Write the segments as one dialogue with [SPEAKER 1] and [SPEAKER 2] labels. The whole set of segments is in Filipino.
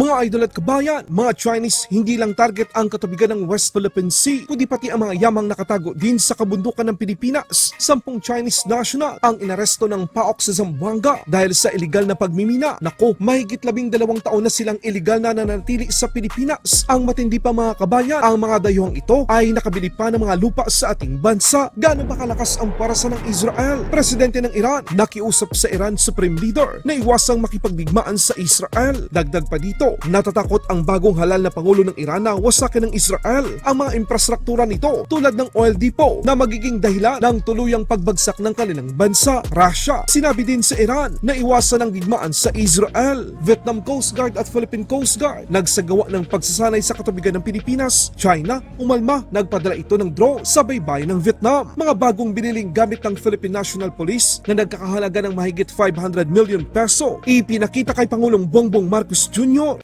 [SPEAKER 1] Mga idol at kabayan, mga Chinese hindi lang target ang katubigan ng West Philippine Sea, kundi pati ang mga yamang nakatago din sa kabundukan ng Pilipinas. Sampung Chinese national ang inaresto ng PAOK sa Zamboanga dahil sa iligal na pagmimina. Nako, mahigit labing dalawang taon na silang iligal na nanatili sa Pilipinas. Ang matindi pa mga kabayan, ang mga dayuhang ito ay nakabili pa ng mga lupa sa ating bansa. Gaano ba kalakas ang parasa ng Israel? Presidente ng Iran, nakiusap sa Iran Supreme Leader na iwasang makipagdigmaan sa Israel. Dagdag pa dito, natatakot ang bagong halal na Pangulo ng Iran na wasakin ng Israel ang mga infrastruktura nito tulad ng oil depot na magiging dahilan ng tuluyang pagbagsak ng kanilang bansa. Russia, sinabi din sa Iran na iwasan ang digmaan sa Israel. Vietnam Coast Guard at Philippine Coast Guard nagsagawa ng pagsasanay sa katubigan ng Pilipinas. China, umalma, nagpadala ito ng drone sa baybayin ng Vietnam. Mga bagong biniling gamit ng Philippine National Police na nagkakahalaga ng mahigit 500 million peso ipinakita kay Pangulong Bongbong Marcos Jr.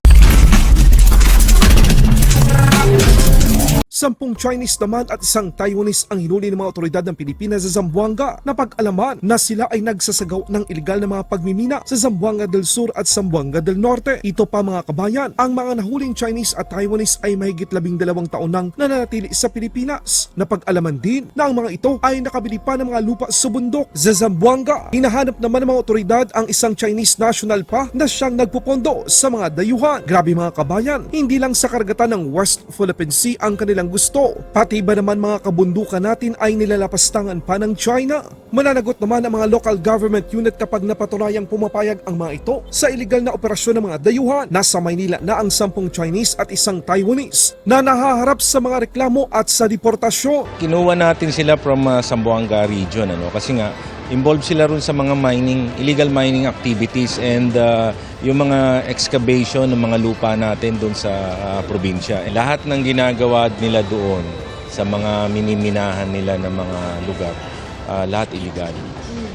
[SPEAKER 1] Sampung Chinese naman at isang Taiwanese ang hinuli ng mga otoridad ng Pilipinas sa Zamboanga na pag-alaman na sila ay nagsasagaw ng iligal na mga pagmimina sa Zamboanga del Sur at Zamboanga del Norte. Ito pa mga kabayan, ang mga nahuling Chinese at Taiwanese ay mahigit labing dalawang taon nang nananatili sa Pilipinas. Napag-alaman din na ang mga ito ay nakabili pa ng mga lupa sa bundok sa Zamboanga. Hinahanap naman ng mga otoridad ang isang Chinese national pa na siyang nagpupondo sa mga dayuhan. Grabe mga kabayan, hindi lang sa karagatan ng West Philippine Sea ang kanilang gusto. Pati ba naman mga kabundukan natin ay nilalapastangan pa ng China? Mananagot naman ang mga local government unit kapag napatunayang pumapayag ang mga ito sa iligal na operasyon ng mga dayuhan. Nasa Maynila na ang sampung Chinese at isang Taiwanese na nahaharap sa mga reklamo at sa deportasyon.
[SPEAKER 2] Kinuha natin sila from uh, Zamboanga region ano kasi nga involved sila ron sa mga mining illegal mining activities and uh, yung mga excavation ng mga lupa natin doon sa uh, probinsya. Lahat ng ginagawa nila doon sa mga miniminahan nila ng mga lugar, uh, lahat illegal.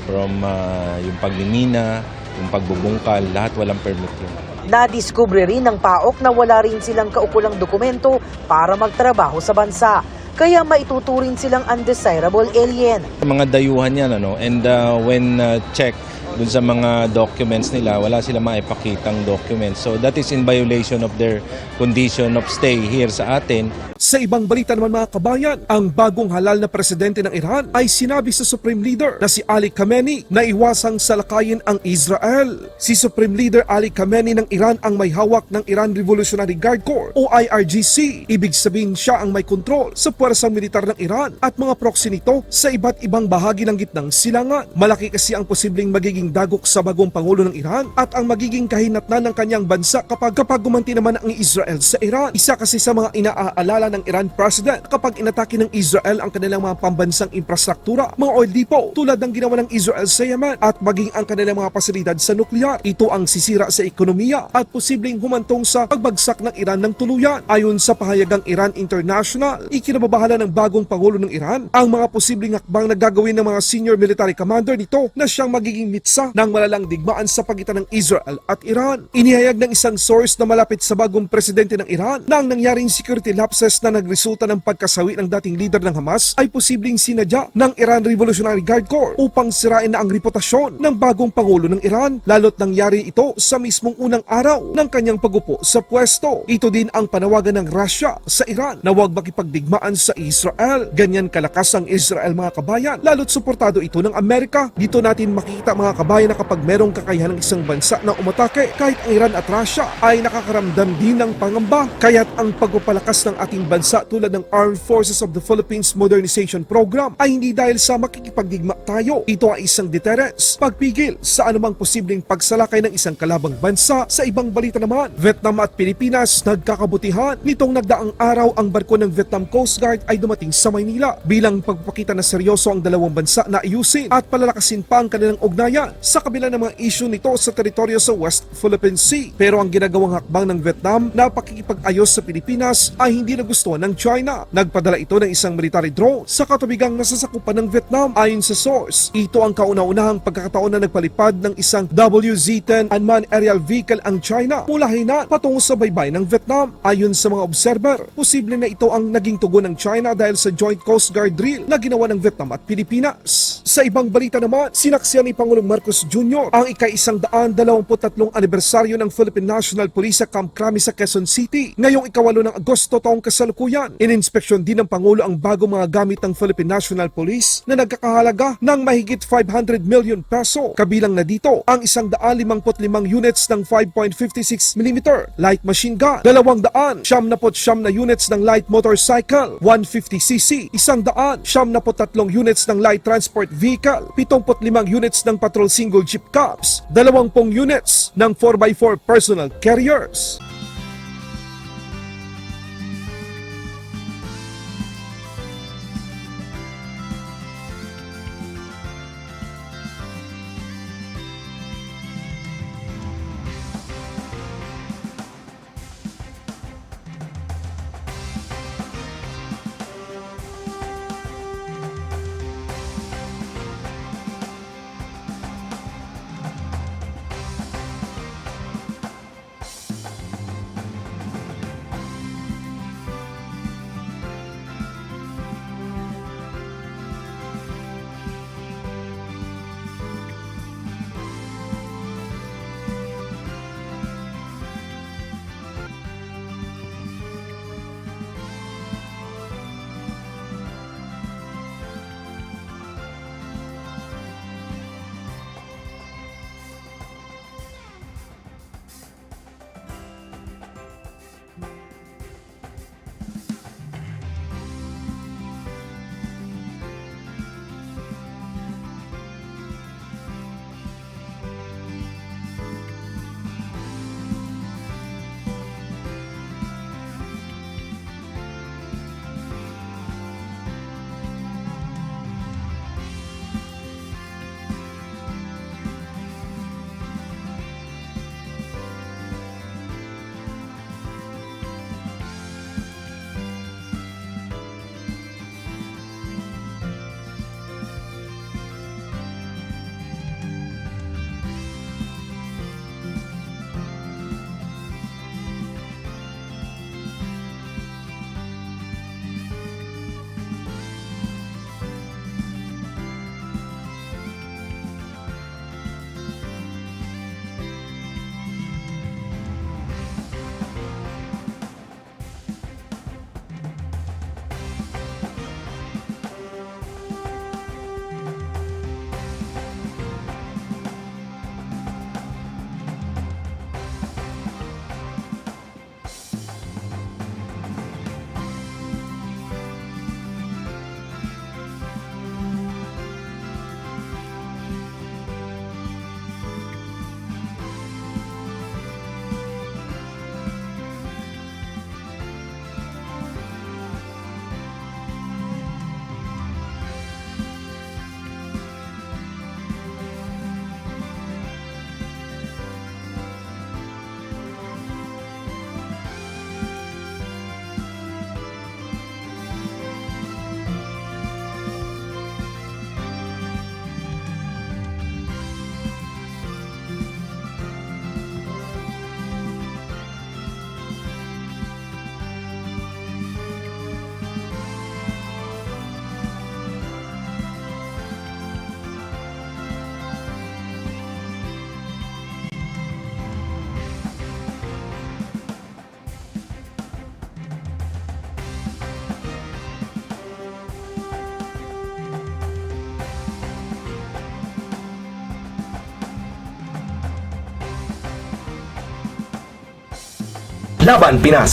[SPEAKER 2] From uh, yung pagmimina, yung pagbubungkal, lahat walang permit yun.
[SPEAKER 3] Nadiskubre rin ng PAOK na wala rin silang kaukulang dokumento para magtrabaho sa bansa. Kaya maituturing silang undesirable alien.
[SPEAKER 2] Mga dayuhan yan ano and uh, when uh, check dun sa mga documents nila wala sila maipakitang documents so that is in violation of their condition of stay here sa atin
[SPEAKER 1] Sa ibang balita naman mga kabayan, ang bagong halal na presidente ng Iran ay sinabi sa Supreme Leader na si Ali Khamenei na iwasang salakayin ang Israel. Si Supreme Leader Ali Khamenei ng Iran ang may hawak ng Iran Revolutionary Guard Corps o IRGC. Ibig sabihin siya ang may kontrol sa puwersang militar ng Iran at mga proxy nito sa iba't ibang bahagi ng gitnang silangan. Malaki kasi ang posibleng magiging dagok sa bagong pangulo ng Iran at ang magiging kahinatnan ng kanyang bansa kapag kapag gumanti naman ang Israel sa Iran. Isa kasi sa mga inaaalala ng Iran President kapag inatake ng Israel ang kanilang mga pambansang infrastruktura, mga oil depot tulad ng ginawa ng Israel sa Yemen at maging ang kanilang mga pasilidad sa nuklear. Ito ang sisira sa ekonomiya at posibleng humantong sa pagbagsak ng Iran ng tuluyan. Ayon sa pahayagang Iran International, ikinababahala ng bagong Pangulo ng Iran ang mga posibleng hakbang na gagawin ng mga senior military commander nito na siyang magiging mitsa ng malalang digmaan sa pagitan ng Israel at Iran. Inihayag ng isang source na malapit sa bagong presidente ng Iran na ang nangyaring security lapses na nagresulta ng pagkasawi ng dating leader ng Hamas ay posibleng sinadya ng Iran Revolutionary Guard Corps upang sirain na ang reputasyon ng bagong Pangulo ng Iran lalo't nangyari ito sa mismong unang araw ng kanyang pagupo sa pwesto. Ito din ang panawagan ng Russia sa Iran na huwag makipagdigmaan sa Israel. Ganyan kalakas ang Israel mga kabayan lalo't suportado ito ng Amerika. Dito natin makikita mga kabayan na kapag merong kakayahan ng isang bansa na umatake kahit ang Iran at Russia ay nakakaramdam din ng pangamba kaya't ang pagpapalakas ng ating bansa tulad ng Armed Forces of the Philippines Modernization Program ay hindi dahil sa makikipagdigma tayo. Ito ay isang deterrence, pagpigil sa anumang posibleng pagsalakay ng isang kalabang bansa. Sa ibang balita naman, Vietnam at Pilipinas nagkakabutihan. Nitong nagdaang araw ang barko ng Vietnam Coast Guard ay dumating sa Maynila bilang pagpapakita na seryoso ang dalawang bansa na ayusin at palalakasin pa ang kanilang ugnayan sa kabila ng mga issue nito sa teritoryo sa West Philippine Sea. Pero ang ginagawang hakbang ng Vietnam na pakikipag-ayos sa Pilipinas ay hindi nagustuhan ng China. Nagpadala ito ng isang military drone sa katubigang nasasakupan ng Vietnam. Ayon sa source, ito ang kauna-unahang pagkakataon na nagpalipad ng isang WZ-10 unmanned aerial vehicle ang China mula Hainan patungo sa baybay ng Vietnam. Ayon sa mga observer, posible na ito ang naging tugon ng China dahil sa Joint Coast Guard drill na ginawa ng Vietnam at Pilipinas. Sa ibang balita naman, sinaksiyan ni Pangulong Marcos Marcos Jr. ang ika-isang daan dalawamput tatlong anibersaryo ng Philippine National Police sa Camp Crame sa Quezon City. Ngayong ikawalo ng Agosto taong kasalukuyan, ininspeksyon din ng Pangulo ang bagong mga gamit ng Philippine National Police na nagkakahalaga ng mahigit 500 million peso. Kabilang na dito ang isang daan limangput limang units ng 5.56 mm light machine gun, dalawang daan siyam napot siyam na units ng light motorcycle, 150cc, isang daan siyam napot tatlong units ng light transport vehicle, 75 units ng patrol single jeep cups, 20 units ng 4x4 personal carriers.
[SPEAKER 4] Laban Pinas